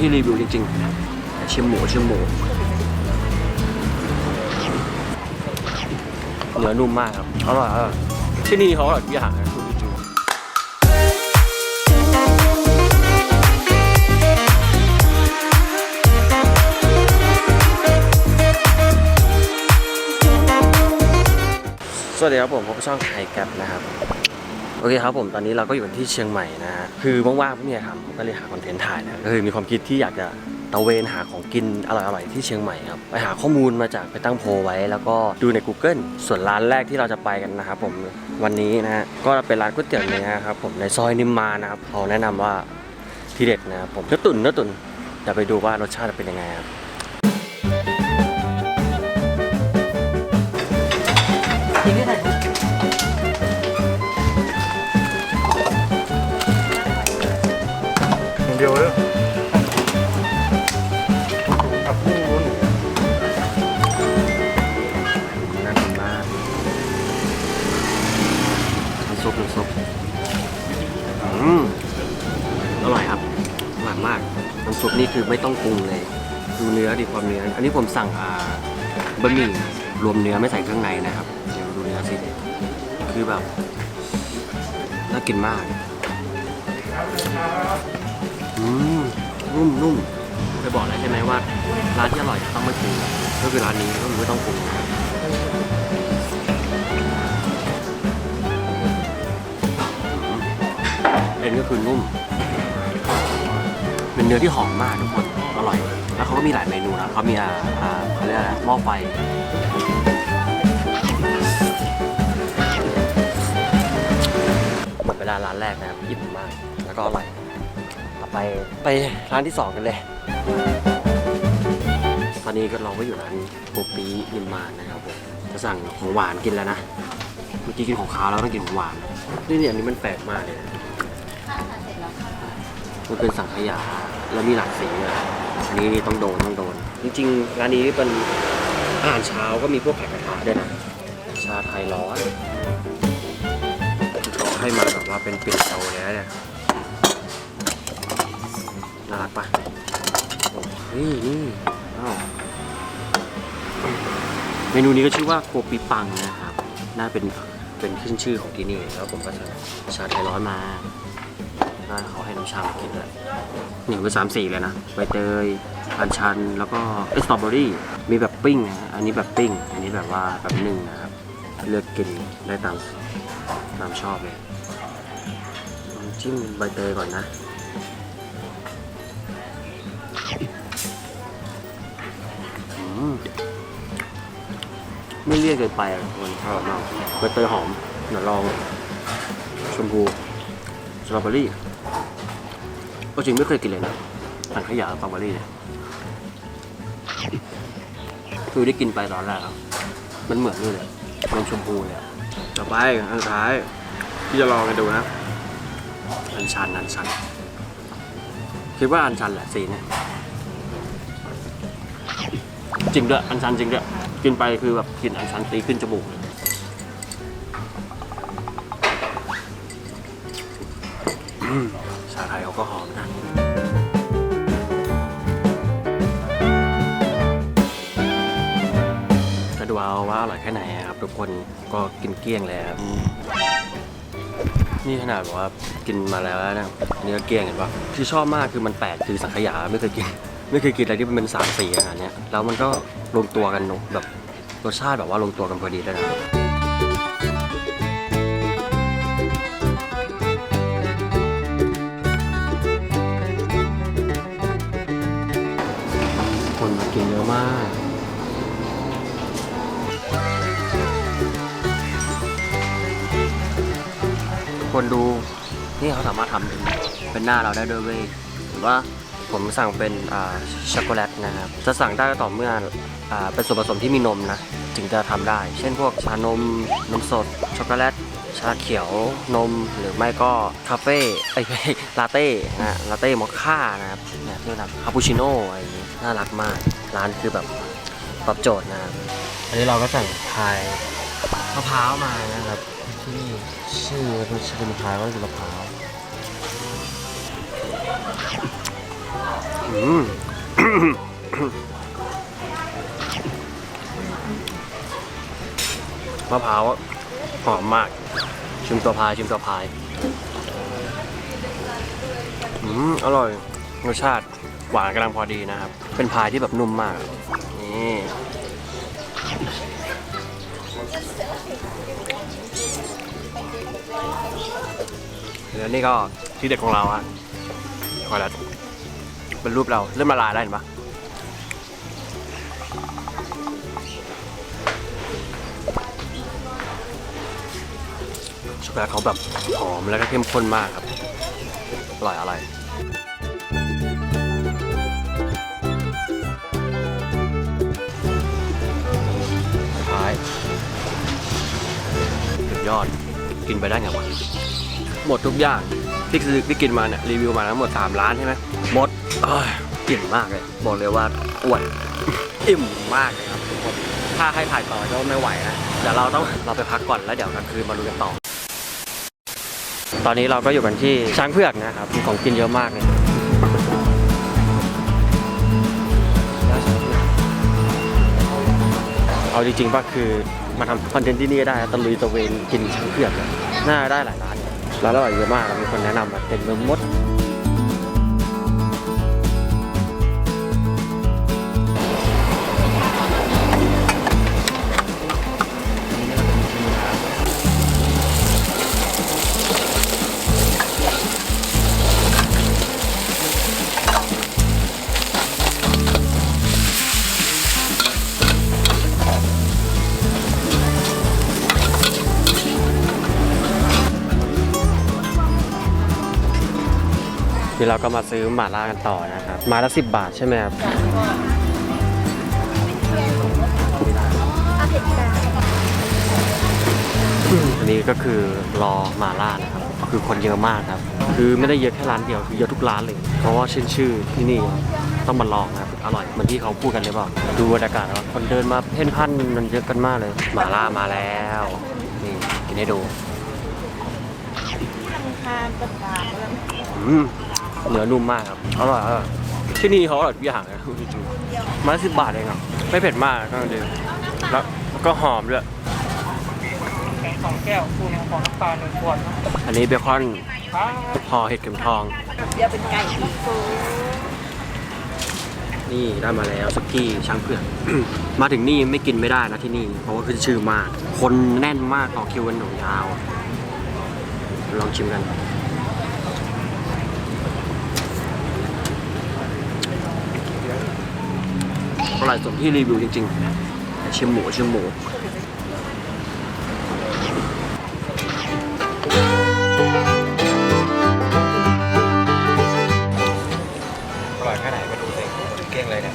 ที่รีวิวจริงๆ ชิมหมูชิมหมู เนื้อนุ่มมากครับ อร่อยอร่อยที่นี่เขาอร่อยทุกอย่างนะคุณจริงๆสวัสดีครับผมพบช่องไทยแกร็บนะครับ โอเคครับผมตอนนี้เราก็อยู่กันที่เชียงใหม่นะฮะคือว่างๆพวกเนี่ยครับผมก็เลยหาคอนเทนต์ถ่ายนะก็คือมีความคิดที่อยากจะตะเวนหาของกินอร่อยๆที่เชียงใหม่ครับไปหาข้อมูลมาจากไปตั้งโพไว้ แล้วก็ดูใน Google ส่วนร้านแรกที่เราจะไปกันนะครับผมวันนี้นะฮะก็เป็นร้านก๋วยเตี๋ยวเนื้อครับผมในซอยนิมมานะครับเขาแนะนำว่าที่เด็ดนะครับผมเนื้อตุ๋นเนื้อตุ๋นเดี๋ยวไปดูว่ารสชาติเป็นยังไงครับอย่าง เดียวเลยกับพุ่งล้นน่ากินมากน้ำซุปน้ำซุปอืมอร่อยครับอร่อยมากน้ำซุปนี่คือไม่ต้องปรุงเลย ดูเนื้อดิความเนื้อ อันนี้ผมสั่งอ่าบะหมี่รวมเนื้อไม่ใส่เครื่องในนะครับ เดี๋ยวดูเนื้อสิคือแบบน่ากินมาก อืมนุ่มนุ่มเคยบอกแล้วใช่ไหมว่า ร้านที่อร่อยต้องไม่ปรุงก็คือร้านนี้ก็คือไม่ต้องปรุงนเอ็นก็คือนุ่ม เป็นเนื้อที่หอมมากทุกคนอร่อย แล้วเขาก็มีหลายเมนูนะเขามีอ่าอ่าเขาเรียกอะไรหม้อไฟหมดเวลาร้านแรกนะครับอิ่มมาก แล้วก็อร่อย ไปไปร้านที่สองกันเลย ตอนนี้ก็เราก็อยู่ร้านโกปีนิมมานนะครับผมจะสั่งของหวานกินแล้วนะ เมื่อกี้กินของคาวแล้วต้องกินของหวาน นี่เนี่ยอันนี้มันแปลกมากเลยนะมันเป็นสังขยาแล้วมีหลากสีอะอันนี้นี่ต้องโดนต้องโดน จริงๆร้านนี้เป็นอาหารเช้าก็มีพวกไข่กระทะด้วยนะ ชาไทยร้อนขาให้มาแบบว่าเป็นปิ่นโตเลยนะเนี่ย ปะนี่นี่เมนูนี้ก็ชื่อว่าโกปิปังนะครับ น่าเป็นเป็นขึ้นชื่อของที่นี่ แล้วผมก็สั่งชาไทยร้อนมาแล้วเขาให้น้ำชามากินด้วยเนี่ยเป็นสามสี่เลยนะใบเตยอัญชัน แล้วก็เอสตรอเบอรี่มีแบบปิ้งนะ อันนี้แบบปิ้ง อันนี้แบบว่าแบบนึ่งนะครับ เลือกกินได้ตามตามชอบเลยลองจิ้มใบเตยก่อนนะ ไม่เลี่ยนเกินไปอะทุกคนอร่อยมากใบเตยหอมเดี๋ยวลองชมพูสตรอเบอรี่ก็จริงไม่เคยกินเลยนะสังขยาสตรอเบอรี่เนี่ยคือได้กินไปตอนแรกอะมันเหมือนนี่เลยนมชมพูเลยอะต่อไปอันสุดท้ายที่จะลองกันดูนะอันชันอันชันคิดว่าอันชันแหละสีเนี่ย จริงด้วยอันชันจริงด้วยกินไปคือแบบกลิ่นอันชันตีขึ้นจมูกเลยชาไทยเขาก็หอมนะก็ดูเอาว่าอร่อยแค่ไหนครับ ทุกคนก็กินเกลี้ยงเลยครับ นี่ขนาดบอกว่ากินมาแล้วนะอันนี่ก็เกลี้ยงเห็นปะที่ชอบมากคือมันแปลกคือสังขยาไม่เคยกิน ไม่เคยกินอะไรที่มันเป็นสามสีขนาดเนี้ยแล้วมันก็ลงตัวกันเนอะแบบรสชาติแบบว่าลงตัวกันพอดีด้วยนะคนมากินเยอะมากคนดูนี่เขาสามารถทำเป็นเป็นหน้าเราได้ด้วยเว้ยหรือว่า ผมสั่งเป็นช็อกโกแลตนะครับ จะสั่งได้ก็ต่อเมื่ออเป็นส่วนผสมที่มีนมนะจึงจะทำได้ เช่นพวกชานม นมสด ช็อกโกแลต ชาเขียวนม หรือไม่ก็คาเฟ่ไอ้ลาเต้นะลาเต้มอคค่านะครับเนี่ยที่แบบคาปูชิโน่อะไรอย่างนี้น่ารักมาก ร้านคือแบบตอบโจทย์นะครับอันนี้เราก็สั่งพายมะพร้าวมานะครับที่นี่ชื่อมันชื่อมะพร้าวก็คือมะพร้าว มะพร้าวหอมมาก ชิมตัวพายชิมตัวพายอืมอร่อยรสชาติหวานกำลังพอดีนะครับ เป็นพายที่แบบนุ่มมาก นี่แล้วนี่ก็ที่เด็ดของเราอะช็อกโกแลต เป็นรูปเราเริ่มละลายได้วเห็นปะช็อกโกแลตเขาแบบหอมแล้วก็เข้มข้นมากครับอร่อยอร่อยท้ายสุดยอดกินไปได้ไงวะหมดทุกอย่างที่ซื้อที่กินมาเนี่ยรีวิวมาทั้งหมด 3 ร้านใช่ไหม หมดเอ้ยกลิ่นมากเลย บอกเลยว่าอ้วนอิ่มมากเลยครับทุกคนถ้าให้ถ่ายต่อก็ไม่ไหวนะเดี๋ยวเราต้องเราไปพักก่อนแล้วเดี๋ยวกลางคืนมาดูกันต่อ ตอนนี้เราก็อยู่กันที่ช้างเผือกนะครับมีของกินเยอะมากเลยเอาจริงๆป่ะคือมาทำคอนเทนต์ที่นี่ก็ได้ตะลุยตะเวนกินช้างเผือกน่าได้หลายร้านอยู่ร้านอร่อยเยอะมากมีคนแนะนำเป็นเมืองมด ที่เราก็มาซื้อหม่าล่ากันต่อนะครับไมาละสิบบาทใช่ไหมครับอันนี้ก็คือรอหมาล่านะครับคือคนเยอะมากครับ คือไม่ได้เยอะแค่ร้านเดียวคือเยอะทุกร้านเลย เพราะว่าชื่อชื่อที่นี่ต้องมาลองนะครับอร่อยเหมือนที่เขาพูดกันหรือเปล่าดูบรรยากาศแล้วคนเดินมาเพ่นพ่านมันเยอะกันมากเลยหมาล่ามาแล้วนี่กินให้ดูอืม เนื้อนุ่มมากครับอร่อยอร่อยที่นี่เขาอร่อยทุกอย่างเลยนะจริงๆมาสิบบาทเองอะไม่เผ็ดมากก็ดีแล้วก็หอมด้วยแข็งสองแก้วคูณของน้ำตาลหนึ่งขวดอันนี้เบคอนครับห่อเห็ดเข็มทองเดี๋ยวเป็นไก่ที่ฟูนี่ได้มาแล้วสุกี้ช้างเผือกมาถึงนี่ไม่กินไม่ได้นะที่นี่ เพราะว่าขึ้นชื่อมาก คนแน่นมากต่อคิวกันหนยาว ลองชิมกัน อร่อยสมที่รีวิวจริงๆชิมหมูชิมหมูอร่อยแค่ไหนไปดูสิเกลี้ยงเลยเนี่ย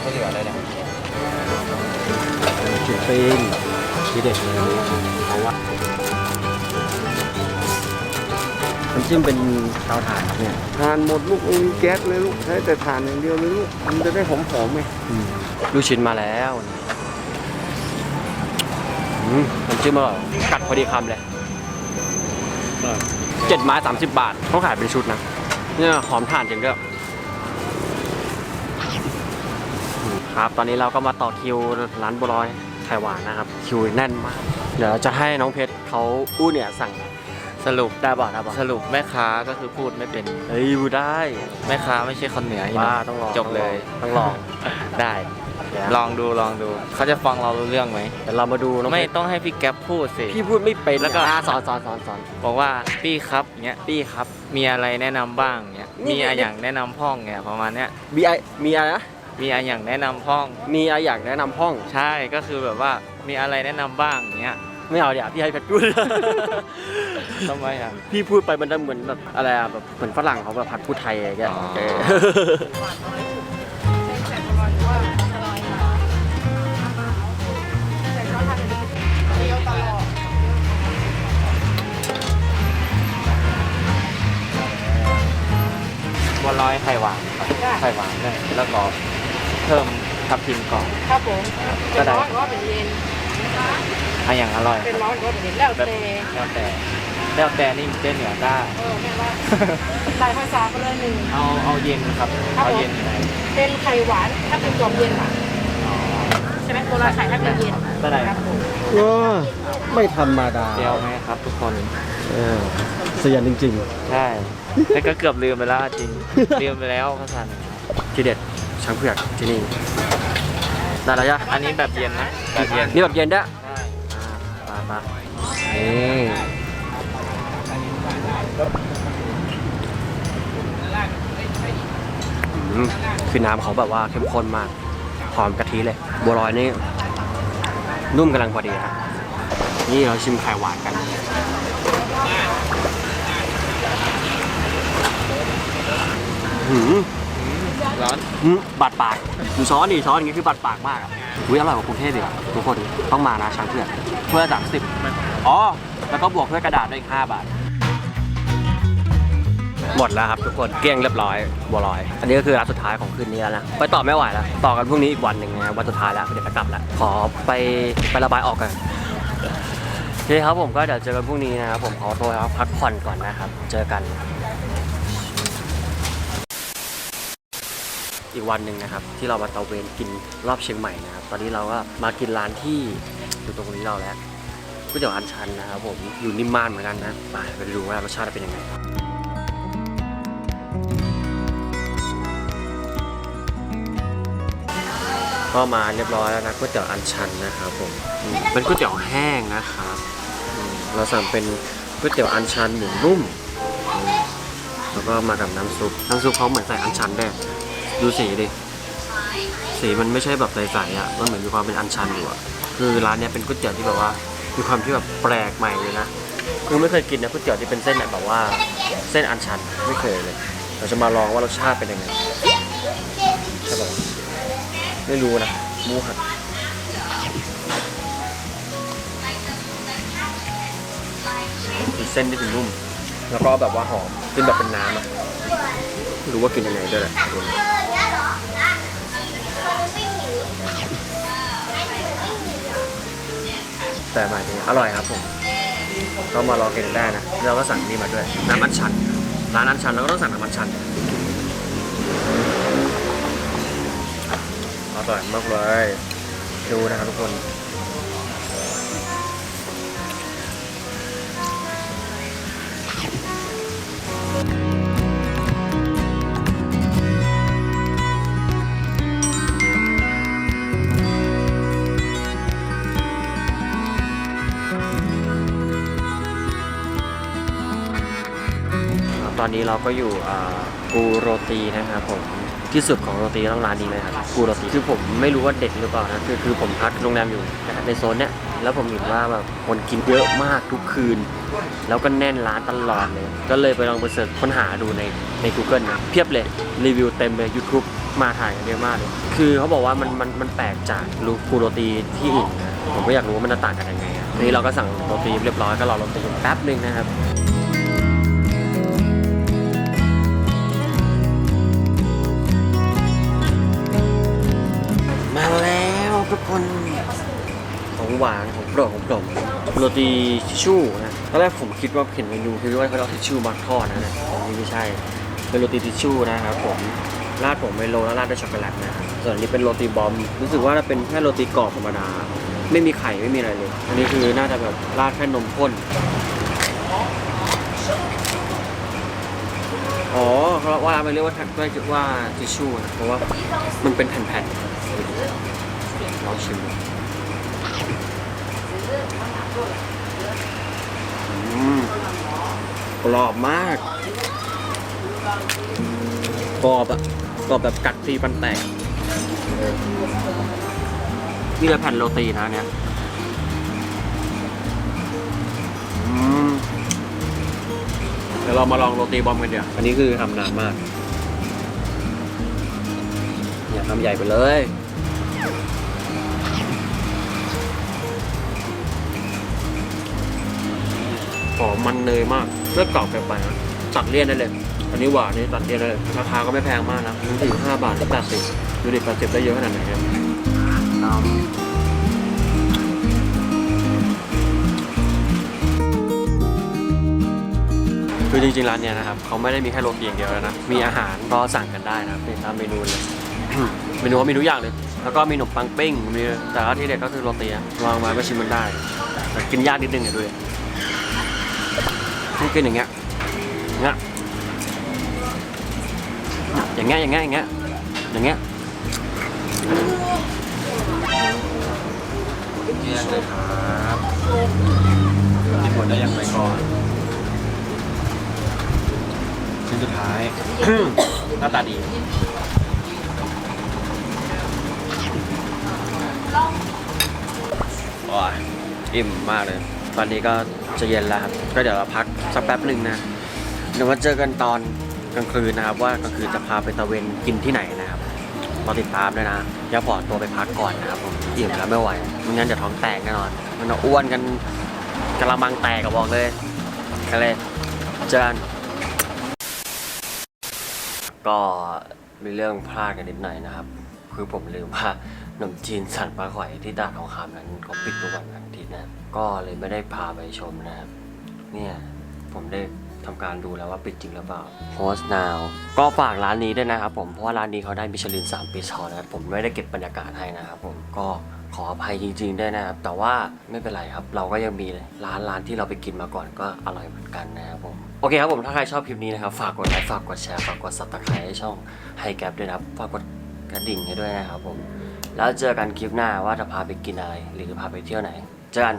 ไม่เหลือเลยเนี่ยจุดปีนทีเด็ดเลยเพราะว่า น้ำจิ้มเป็นเตาถ่านครับเนี่ยทานหมดลูกไม่มีแก๊สเลยลูกใช้แต่ทานอย่างเดียวเลยลูกมันจะได้หอมๆไงลูกชิ้นมาแล้วอืมน้ำจิ้มอร่อยกัดพอดีคำเลยเจ็ดไม้สามสิบบาทเขาขายเป็นชุดนะเนี่ยหอมถ่านจริงด้วยอืมครับ ตอนนี้เราก็มาต่อคิวร้านบัวลอยไข่หวานนะครับ คิวแน่นมาก เดี๋ยวจะให้น้องเพชรเขาอู้เนี่ยสั่ง สรุปได้บ่ได้บ่สรุปแม่ค้าก็คือพูดไม่เป็นเฮ้ยพูดได้ แม่ค้าไม่ใช่คนเหนืออีกว่านะต้องลองจบเลยต้องลอง ได้เดี๋ยวลองดูลองดู เขาจะฟังเรารู้เรื่องไหมเดี๋ยวเรามาดูน้องเพไม่ชรต้องให้พี่แก๊ปพูดสิพี่พูดไม่เป็นแล้วก็อะสอนสอนสอนสอนบอกว่าพี่ครับเงี้ยพี่ครับ มีอะไรแนะนำบ้างเงี้ยนี่มีอะไรอย่างแนะนำพ่องเงี้ยประมาณเนี้ยมีไอมีอะไรนะมีอะไรอย่างแนะนำพ่อง มีอะไรอยากแนะนำห้อง ใช่ก็คือแบบว่ามีอะไรแนะนำบ้างเงี้ย ไม่เอาเดี๋ยวพี่ให้เพชรพูด ทำไมอะ พี่พูดไปมันจะเหมือนแบบอะไรอะแบบเหมือนฝรั่งเขาแบบผัดพูดไทยอะไรอย่างเงี้ยอ๋อ เออ บัวลอยไข่หวานครับไข่หวานด้วยแล้วก็เพิ่มทับทิมกรอบครับผมก็ได้เป็นร้อนหรือว่าเป็นเย็น อะอย่างอร่อยเป็นร้อนหรือว่าเป็นเย็นแล้วแบบแต่แล้วแต่แล้วแต่นี่มันจะเหนือได้เออแม่ว่าหลายภาษาก็เลยหนึ่งเอาเอาเย็นครับครับผมเอาเย็นไหนเป็นไข่หวานถ้าเป็นกล่องเย็นอะใช่ไหมโบราณไข่ถ้าเป็นเย็นเท่าไหร่ครับผมเออไม่ธรรมดาเดียวไหมครับ ทุกคนเออเสียนจริงใช่แล้วก็เกือบลืมไปแล้วจริงลืมไปแล้วภาษาเหนือๆทีเด็ดช้างเผือกที่นี่ได้แล้วจ้ะอันนี้แบบเย็นนะแบบเย็นนี่แบบเย็นด้ว นี่อืมคือน้ำเขาแบบว่าเข้มข้นมาก หอมกะทิเลย บัวลอยนี่ นุ่มกำลังพอดีครับนี่เราชิมไข่หวานกันหืมร้อนหืมบาดปากดูช้อนดิช้อนอย่างงี้คือบาดปากมากอะอุ้ยอร่อยกว่ากรุงเทพอีกอะทุกคนต้องมานะช้างเผือกเพื่อสามสิบ อ๋อ แล้วก็บวกด้วยกระดาษด้วยอีกห้าบาท หมดแล้วครับทุกคนเกลี้ยงเรียบร้อยบัวลอย อันนี้ก็คือร้านสุดท้ายของคืนนี้แล้วนะไปต่อไม่ไหวแล้วต่อกันพรุ่งนี้อีกวันหนึ่งนะวันสุดท้ายแล้วเดี๋ยวจะกลับแล้วขอไปไประบายออกกันโอเคครับผมก็เดี๋ยวเจอกันพรุ่งนี้นะครับผมขอตัวครับพักผ่อนก่อนนะครับ เจอกัน อีกวันหนึ่งนะครับ ที่เรามาตะเวนกินรอบเชียงใหม่นะครับ ตอนนี้เราก็มากินร้านที่อยู่ตรงนี้เราแล้ว ก๋วยเตี๋ยวอันชันนะครับผมอยู่นิมมานเหมือนกันนะไปไปดูว่ารสชาติเป็นยังไงก็มาเรียบร้อยแล้วนะก๋วยเตี๋ยวอันชันนะครับผมอืมเป็นก๋วยเตี๋ยวแห้งนะครับอืมเราสั่งเป็นก๋วยเตี๋ยวอันชันหมูนุ่มอืมแล้วก็มากับน้ำซุปน้ำซุปเขาเหมือนใส่อันชันด้วยดูสีดิสีมันไม่ใช่แบบใสๆอะมันเหมือนมีความเป็นอันชันอยู่อะคือร้านเนี้ยเป็นก๋วยเตี๋ยวที่แบบว่า มีความที่แบบแปลกใหม่เลยนะคือไม่เคยกินนะก๋วยเตี๋ยวที่เป็นเส้นแบบว่าเส้นอันชันไม่เคยเลย เราจะมาลองว่ารสชาติเป็นยังไงใช่ปะวะไม่รู้นะมูหันคือเส้นที่ถึงนุ่ม แล้วก็แบบว่าหอมกินแบบเป็นน้ำอะไม่รู้ว่ากินยังไงด้วยแหละ แต่หมายถึงอร่อยครับผม ก็มาลองกินได้นะเราก็สั่งนี่มาด้วย น้ำอัญชัน ร้านอัญชันเราก็ต้องสั่งน้ำอัญชันอร่อยมากเลย ดูนะครับทุกคน ตอนนี้เราก็อยู่กูโรตีนะครับผมที่สุดของโรตีต้องร้านนี้เลยครับกูโรตีคือผมไม่รู้ว่าเด็ดหรือเปล่านะคือคือผมพักโรงแรมอยู่ในโซนเนี้ยแล้วผมเห็นว่าแบบคนกินเยอะมากทุกคืน แล้วก็แน่นร้านตลอดเลย ก็เลยไปลองไปเสิร์ชค้นหาดูในใน Google นะเพียบเลยรีวิวเต็มเลย YouTube มาถ่ายกันเยอะมากเลย คือเขาบอกว่ามันมันมันแปลกจากรูกูโรตีที่อื่นนะผมก็อยากรู้ว่ามันจะต่างกันยังไงอะทีนี้เราก็สั่งโรตีเรียบร้อยก็รอโรตีอยู่แป๊บหนึ่งนะครับ หวานของโปรดของผมโรตีทิชชู่นะตอนแรกผมคิดว่าเห็นเมนูคือว่าเขาเอาทิชชู่มาทอดนะนี่นนี้ไม่ใช่เป็นโรตีทิชชู่นะครับผมราดผมไมโลแล้วราดด้วยช็อกโกแลตนะครับส่วนนี้เป็นโรตีบอมรู้สึกว่าจะเป็นแค่โรตีกรอบธรรมดา ไม่มีไข่ไม่มีอะไรเลย อันนี้คือน่าจะแบบราดแค่นมข้นอ๋อเพราะว่ามันเรียกว่าด้วยว่าทิชชู่นะเพราะว่ามันเป็นแผ่นๆลองชิมดู กรอบมาก กรอบอะกรอบแบบกัดทีปันแตก นี่เลยแผ่นโรตีนะเนี่ยเดี๋ยวเรามาลองโรตีบอมกันเดี๋ยว อันนี้คือทำนานมาก อย่าทำใหญ่ไปเลย อมมันเนยมากเลือกกรอบไปนะตัดเลี่ยนได้เลย อันนี้หวานนี่ตัดเลี่ยนได้เลยราคาก็ไม่แพงมากนะมันอยู่ห้าบาทถึงแปดสิบดูดิแปดสิบได้เยอะขนาดไหนครับน้ำคือจริงๆร้านเนี้ยนะครับเขาไม่ได้มีแค่โรตีอย่างเดียวแล้วนะมีอาหารก็สั่งกันได้นะเป็นตามเมนูเลยเมนูเขามีทุกอย่างเลย แล้วก็มีขนมปังปิ้งมีแต่ว่าที่เด็ดก็คือโรตีอะวางไว้ชิมมันได้แต่กินยากนิดนึงเนี่ยดูดิต้ องกินอย่างเงี้ยอย่างเงี้ยอย่างเงี้ยอย่างเงี้ยอย่างเงี้ยอย่างเงี้ยเยี่ยมเลยครับกินหมดได้ยังไงก่อนชิ้นสุดท้าย หน้าตาดีโอ้ยอิ่มมากเลย ตอนนี้ก็จะเย็นแล้วครับ ก็เดี๋ยวเราพัก สักแป๊บหนึ่งนะ เดี๋ยวมาเจอกันตอนกลางคืนนะครับ ว่ากลางคืนจะพาไปตะเวนกินที่ไหนนะครับรอติดตามด้วยนะอย่าขอตัวไปพักก่อนนะครับผมอิ่มแล้วไม่ไหวไม่งั้นจะท้องแตกแน่นอน มันจะอ้วนกันกระมังแตกกับบอกเลยกันเลยเจอกันก็มีเรื่องพลาดกันนิดหน่อยนะครับ คือผมลืมว่าขนมจีนสันปลาข่อยที่ตลาดทองคำนั้นเขาปิดทุกวันอาทิตย์นะ ก็เลยไม่ได้พาไปชมนะครับ เนี่ย ผมได้ทำการดูแล้วว่าปิดจริงหรือเปล่า Host now ก็ฝากร้านนี้ด้วยนะครับผมเพราะว่าร้านนี้เขาได้มิชลิน3ปีซ้อนนะครับผมไม่ได้เก็บบรรยากาศให้นะครับผมก็ขออภัยจริง ๆ ด้วยนะครับ แต่ว่าไม่เป็นไรครับ เราก็ยังมีร้านร้านที่เราไปกินมาก่อนก็อร่อยเหมือนกันนะครับผมโอเคครับผมถ้าใครชอบคลิปนี้นะครับฝากกดไลค์ฝากกดแชร์ฝากกด subscribe ให้ช่องไฮแกปด้วยนะครับฝากกดกระดิ่งให้ด้วยนะครับผมแล้วเจอกันคลิปหน้าว่าจะพาไปกินอะไร หรือพาไปเที่ยวไหนเจอกัน